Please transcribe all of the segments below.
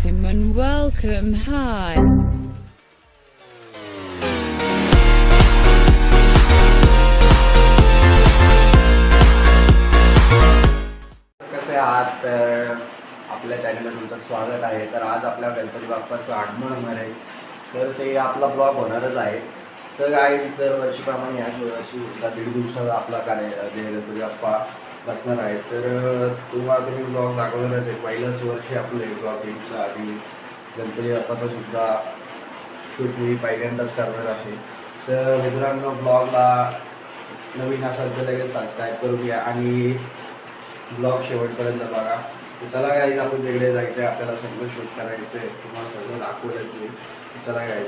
Welcome and welcome. Hi. कसे आहात तर आपल्या चॅनलला तुमचं स्वागत आहे तर आज आपल्या गणपती बाप्पाचं आगमन होणार आहे तर ते आपला ब्लॉग होणारच आहे तर आहे दरवर्षीप्रमाणे ह्याच वर्षी दीड दिवसाचा आपला कार्य जे गणपती बाप्पा बसणार आहे. तर तुम्हाला तुम्ही ब्लॉग दाखवणारच आहे. पहिलंच वर्षी आपलं हे ब्लॉग येऊचं आधी. गणपती बाप्पाचा सुद्धा शूट मी पहिल्यांदाच करणार आहे. तर मित्रांनो ब्लॉगला नवीन असाल तर लगेच सबस्क्राईब करून घ्या आणि ब्लॉग शेवटपर्यंत बघा. तर चला गाईज आपण वेगळे जायचं आहे आपल्याला सगळं शूट करायचं आहे तुम्हाला सगळं दाखवलं चला गाईज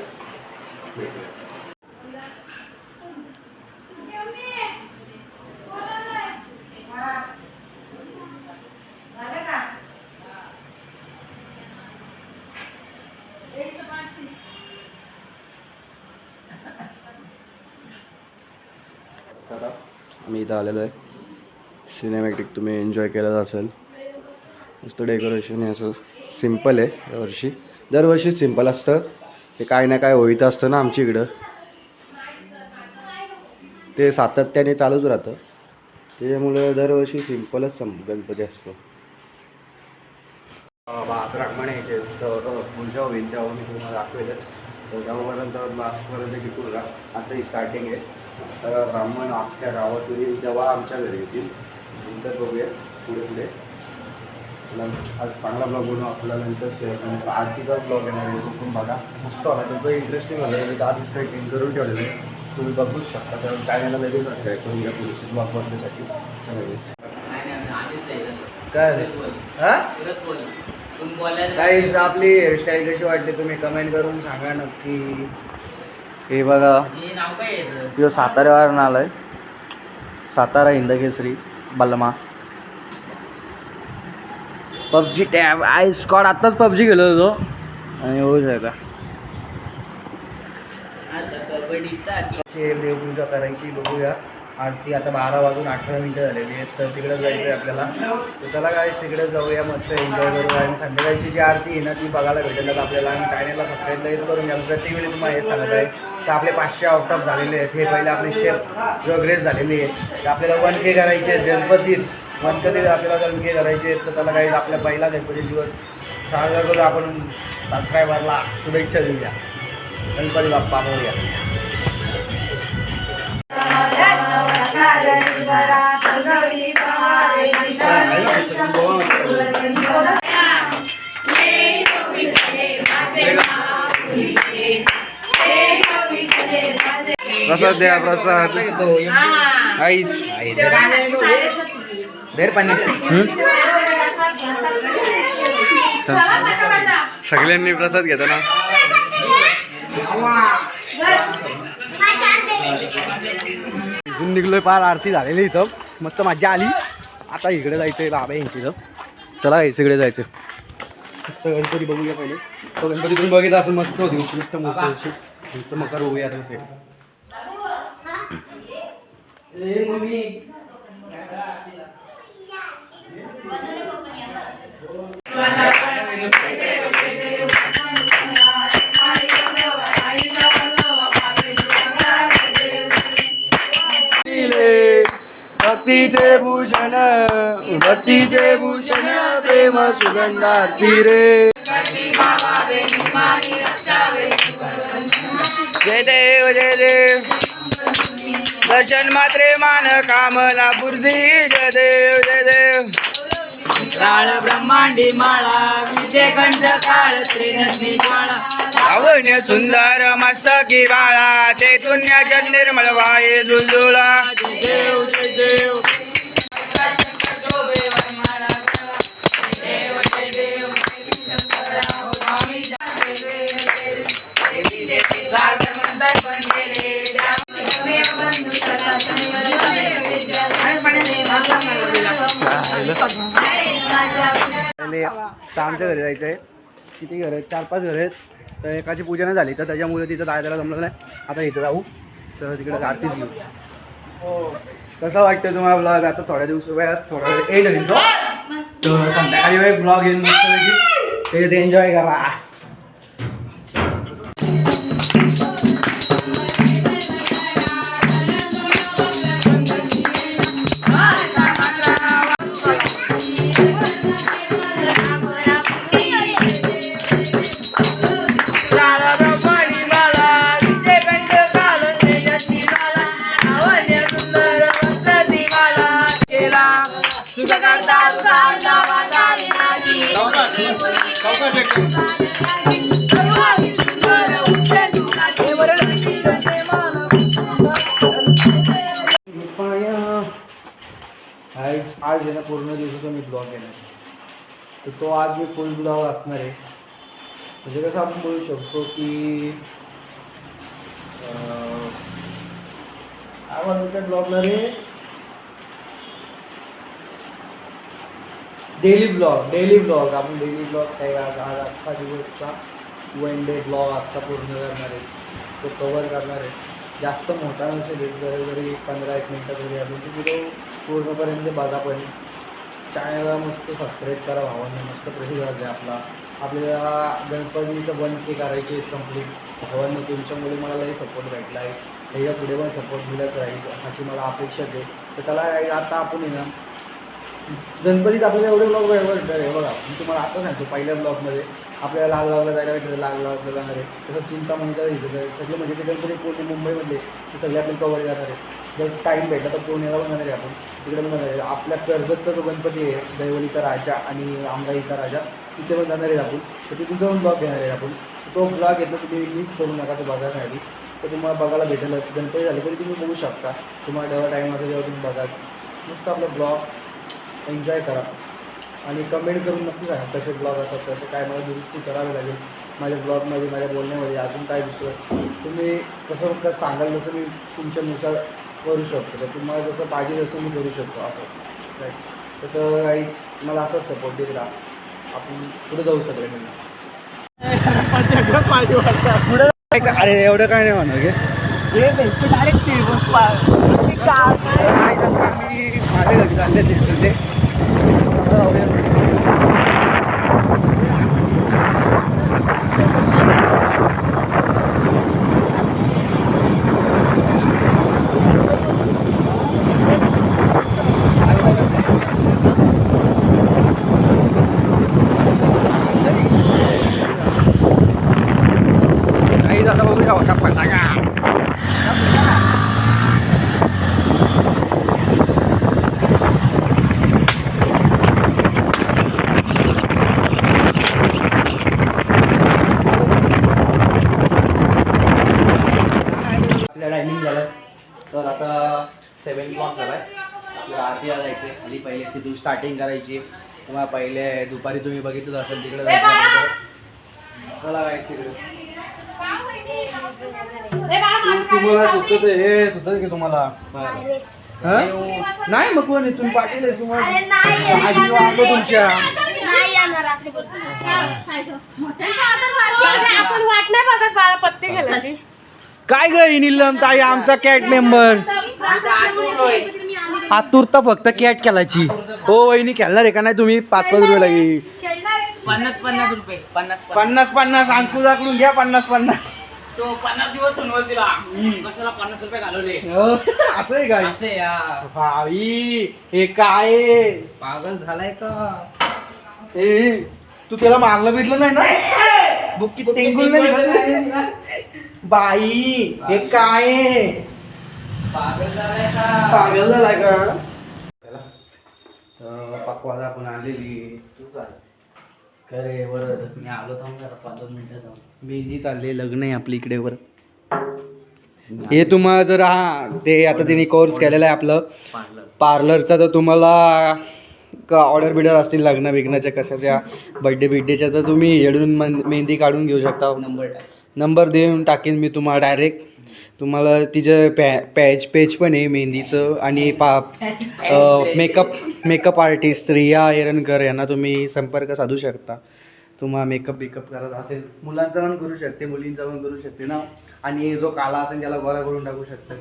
भेटूया. आम्ही इथं आलेलो आहे. सिनेमॅटिक तुम्ही एन्जॉय केलंच असेल. मस्त डेकोरेशन आहे असं सिंपल आहे यावर्षी. दरवर्षी सिंपल असतं. ते काय ना काय होईत असतं ना आमच्या इकडं. ते सातत्याने चालूच राहतं. त्याच्यामुळे दरवर्षी सिम्पलच सम गणपती असतो. ब्राह्मण यायचे होईल तेव्हा मी तुम्हाला दाखवेलच. तर तेव्हापर्यंत लास्टपर्यंत टिकून राहा आता ही स्टार्टिंग आहे. तर ब्राह्मण अख्ख्या गावातून येईल तेव्हा आमच्या घरी येतील. नंतर बघूया. पुढे पुढे. आज चांगला ब्लॉग बनवू. आपला नंतर share करू. नंतर आरतीचा ब्लॉग येणार आहे. पण बघा. मस्त होणार तुमचं इंटरेस्टिंग होणार मी आधीच काही टीम करून ठेवलेलं आहे तुम्ही बघूच शकता. तर चॅनलला लगेच सबस्क्राईब करून घ्या पुढचे ब्लॉग बघण्यासाठी काय काही आपली हेअरस्टाईल कशी वाटते तुम्ही कमेंट करून सांगा नक्की. हे बघा. तो साताऱ्यावरून आलाय. सातारा हिंदकेसरी बलमा पबजी टॅब आय स्कॉड आत्ताच पबजी गेलो होतो. आणि आहे का? अशी देवपूजा करायची बघूया. आरती आता बारा वाजून अठरा मिनटं झालेली आहेत तर तिकडे जायचं आहे आपल्याला. तर चला काय तिकडे जाऊया मस्त एन्जॉय करू आणि संध्याकाळची जी आरती आहे ना ती बघायला भेटेल आपल्याला. आणि चॅनलला सबस्क्राईब लगेच करून घ्या. प्रत्येक वेळी तुम्हाला हे सांगत आहे तर आपले पाचशे आउट ऑफ झालेले आहेत. हे पहिले आपली स्टेप प्रोग्रेस झालेली आहे. तर आपल्याला वन के करायचे आहेत गणपतीत. कधी आपल्याला वन के करायचे आहेत. तर त्याला काही आपल्या पहिला गणपती दिवस साजरा करू. आपण सबस्क्रायबरला शुभेच्छा देऊया. गणपती बाप्पा मोर्या प्रसाद द्या प्रसाद. आईच. सगळ्यांनी प्रसाद घेतो ना इथून निघलोय पार आरती झालेली इथं. मस्त मजा आली. आता इकडे जायचंय बाबा यांची इथं. चला इकडे जायचं. मस्त गणपती बघूया पहिले. तो गणपती तुम्ही बघितला असेल मस्त होती. अशी तुमचं मकर बघूया आता भक्तीचे भूषण भक्तीचे भूषण प्रेम सुगंधार्थी रे. जय देव जय देव. दर्शन मात्रे मान कामना बुद्धी जय देव जय देव. काळ ब्रह्मांडी माळा विजय कंठ काळ श्रीनंदी माळा लावण्य सुंदर मस्तकी बाळा ते तुन्याच्या निर्मळ वाये झुळझुळा देव देव आमच्या घरी जायचं आहे किती घर आहेत? चार पाच घर आहेत. तर एकाची पूजा नाही झाली तर त्याच्यामुळे तिथं जायला जमलं नाही. आता इथं जाऊ. तर तिकडे आरतीच घेऊ कसं वाटतं तुम्हाला ब्लॉग आता थोड्या दिवस वेळात थोडा वेळ एंड होईल तो. तर संध्याकाळी वेळ ब्लॉग येईल मस्तपैकी. एन्जॉय करा. आज आहे ना पूर्ण दिवसाचा मी ब्लॉग येणार तर तो आज मी फुल ब्लॉग असणार आहे. म्हणजे कसं आपण बोलू शकतो की आवाज त्या ब्लॉगला रे डेली ब्लॉग डेली ब्लॉग आपण डेली ब्लॉग काही आज आज अख्खा दिवसचा वन डे ब्लॉग आत्ता पूर्ण करणार आहे. तो कवर करणार आहे. जास्त मोठा नसेल जरी जरी पंधरा एक मिनटं जरी असेल तर पूर्णपर्यंत बघा पण चॅनलला मस्त सबस्क्राईब करा भावांना मस्त प्रतिसाद द्या आपला. आपल्याला गणपतीचं वन के करायचे कंप्लीट भावांनी तुमच्यामुळे मला लई सपोर्ट भेटला आहे त्याच्या पुढे पण सपोर्ट मिळत राहील अशी मला अपेक्षा आहे. तर त्याला आता आपण आहे ना गणपतीत आपल्याला एवढे ब्लॉग भेटणार आहे. बघा मी तुम्हाला आता सांगतो पहिल्या ब्लॉगमध्ये आपल्याला लाल गावला जायला भेटलं लाल गावला जाणार आहे. तसं चिंतामणीचा म्हणजे इथं सगळे म्हणजे ते गणपती पूर्ण मुंबईमध्ये ते सगळे आपल्याला कवर जाणार आहे. जर टाईम भेटला तर पुण्याला पण जाणार आहे आपण. तिकडे पण जाणार आहे. आपल्या कर्जतचा जो गणपती आहे दैवलीचा राजा आणि आमराईचा राजा तिथे पण जाणार आहे आपण. तर तिथून जाऊन ब्लॉग घेणार आहे आपण. तो ब्लॉग घेतला तुम्ही मिस करू नका तो बघायसाठी तर तुम्हाला बघायला भेटेलच गणपती झाले तरी तुम्ही बघू शकता. तुम्हाला जेव्हा टाईम असेल तेव्हा तुम्ही बघा. नुसतं आपलं ब्लॉग एन्जॉय करा. आणि कमेंट करून नक्की सांगा कसे ब्लॉग असतात कसे काय. मला दुरुस्ती करावी लागेल. माझ्या ब्लॉगमध्ये माझ्या बोलण्यामध्ये अजून काय दुसरं. तुम्ही कसं कसं सांगाल तसं मी तुमच्यानुसार करू शकतो. तर तुम्हाला जसं पाहिजे तसं मी करू शकतो असं. राईट तर काहीच मला असंच सपोर्ट देत राहा. आपण पुढे जाऊ सगळे पुढे अरे एवढं काय नाही म्हणा डायरेक्ट मी माझ्या घरी चालले ते काही जाता बघू का का पटाका आपल्या टायमिंग झालं तर आता सेवन क्लॉक झालाय आपल्याला आरतीला जायचं आहे आणि पहिले तिथून स्टार्टिंग करायची. तुम्हाला पहिले दुपारी तुम्ही बघितलं असेल तिकडे तुम्हाला सुचत हे सुचत की तुम्हाला. हा? नाही मग कोण? तुम्ही पाटील तुम्हाला. तुमच्या. नाही येणार असं बोलतो. आपण वाट नाही बघत बाळा पत्ते घालायची काय ग निलम ताई आमचा कॅट मेंबर आतुरता फक्त कॅट खेळायची हो वहिनी खेळणार आहे का नाही तुम्ही? पाच पाच रुपये लागेल. पन्नास पन्नास रुपये. पन्नास पन्नास. पन्नास अंकुजाकडून घ्या पन्नास पन्नास. तो पन्नास दिवस सोनवत कशाला पन्नास रुपये घालवले? असं आहे काय असे भाई हे. काय? पागल झालाय का? ए तू त्याला मारलं बिरलं नाही ना? बुक्की टेंगुल नाही दिलं ना? बाई हे काय? पागल झालाय का? का पकवाला आपण आलेली. खरे मी आलो थांब जरा पाच दोन मिनिटं जाऊन मेहंदी चालले लग्न आहे आपली इकडे वर. हे तुम्हाला जर हा ते आता त्यांनी कोर्स केलेला आहे आपलं. पार्लर पार्लरचा जर तुम्हाला ऑर्डर बिडर असतील लग्न बिग्नाच्या कशाच्या बड्डे बिड्डेच्या तर तुम्ही येडून मन- मेहंदी काढून घेऊ शकता. नंबर नंबर देऊन टाकेन मी तुम्हाला डायरेक्ट तुम्हाला तिचं पॅ पॅच पेज पण आहे मेहंदीचं आणि पा makeup makeup artist Riya Erankar यांना तुम्ही संपर्क साधू शकता. तुम्हाला मेकअप बिकअप करत असेल. मुलांचा पण करू शकते मुलींचा पण करू शकते ना? आणि जो काला असेल त्याला गोरा करून टाकू शकते.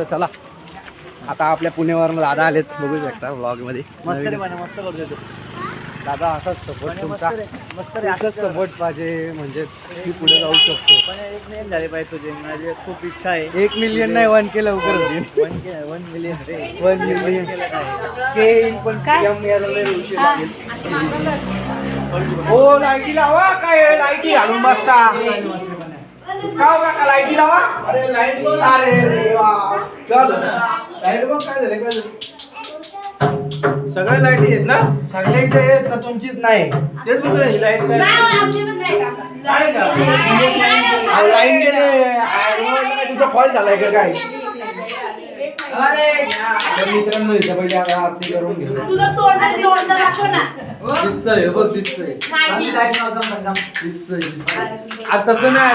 तर चला. आता आपल्या पुण्यावरून दादा आलेत. बघू शकता ब्लॉगमध्ये मस्त दादा असाच सपोर्ट तुमचा मस्त सपोर्ट पाहिजे म्हणजे मी पुढे जाऊ शकतो. एक मिलियन झाले पाहिजे तुझे. माझी खूप इच्छा आहे. एक मिलियन नाही वन के लवकर वन के वन मिलियन रे. वन मिलियन के येईल पण PM यायला लय उशीर लागेल. हो लाईटी लावा. काय लाईटी घालून बसता. का हो काका लाईटी लावा? अरे लाइट अरे देवा. चल. लाइट बघ काय झालं काय सगळे लाईटी आहेत ना? सगळ्यांचे आहेत ना तुमचीच नाही. ही लाइट नाही का? अरे लाइट गेले तुझा कॉल झालाय का काय? तर मित्रांनो इथं पहिले आता आरती करून घेऊ. तुझं तोंड तोंड दाखव ना. दिसतंय बघ दिसतंय. नाही. दिसतंय दिसतंय. आज तसं नाही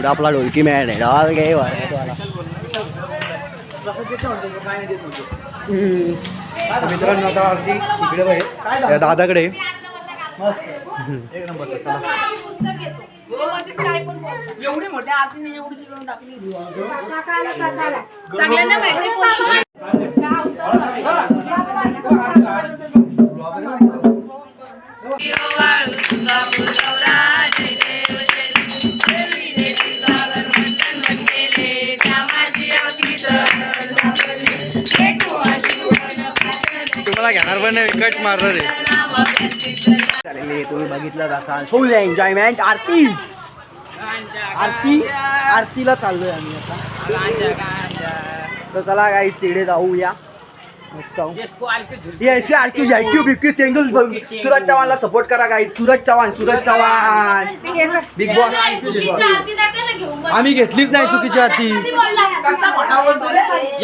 पुढे आपला ढोलकी मॅन आहे डॉल गे मित्रांनो आता आरती इकडे बघ त्या दादाकडे एक नंबर एवढी मोठ्या एवढी शिकवून टाकली सगळ्यांना माहिती तुम्हाला घेणार पण नाही विकट मारणार आहे. तुम्ही बघितलं असाल. फुल एन्जॉयमेंट आरती. आरती आरतीला चाललोय आम्ही आता. तर चला काही तिकडे जाऊया. सूरज चव्हाणला सपोर्ट करा काही सूरज चव्हाण सूरज चव्हाण. बिग बॉस आम्ही घेतलीच नाही चुकीची Aarti.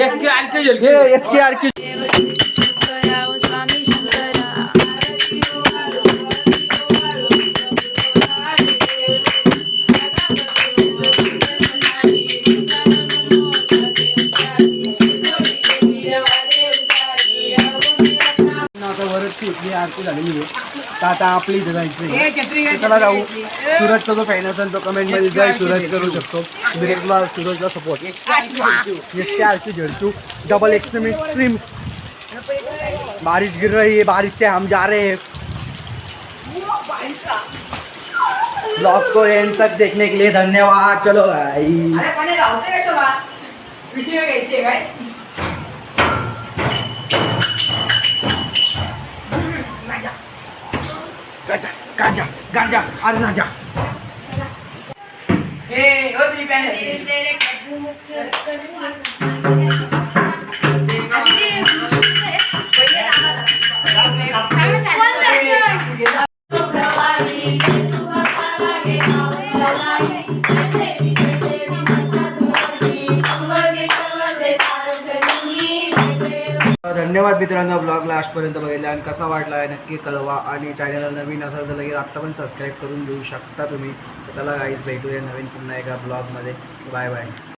S K R Q झालेली आहे. तर आता आपली इथे जायचं चला जाऊ. सूरजचा जो फॅन असेल तो जय सूरज करू शकतो. बिरेकला सूरजला सपोर्ट आरती झेडचू डबल एक्सट्रीम एक्सट्रीम्स बारिश गिर रही है बारिश से हम जा रहे हैं. ब्लॉग को एंड तक देखने के लिए धन्यवाद. चलो भाई. ganja, ganja, ada naja. Hey, apa tu yang? धन्यवाद मित्रांनो ब्लॉग लास्टपर्यंत बघितला आणि कसा वाटला आहे नक्की कळवा आणि चॅनलला नवीन असेल तर लगेच आत्ता पण सबस्क्राईब करून देऊ शकता तुम्ही. त्याला चला गाईज भेटूया नवीन पुन्हा एका ब्लॉगमध्ये बाय बाय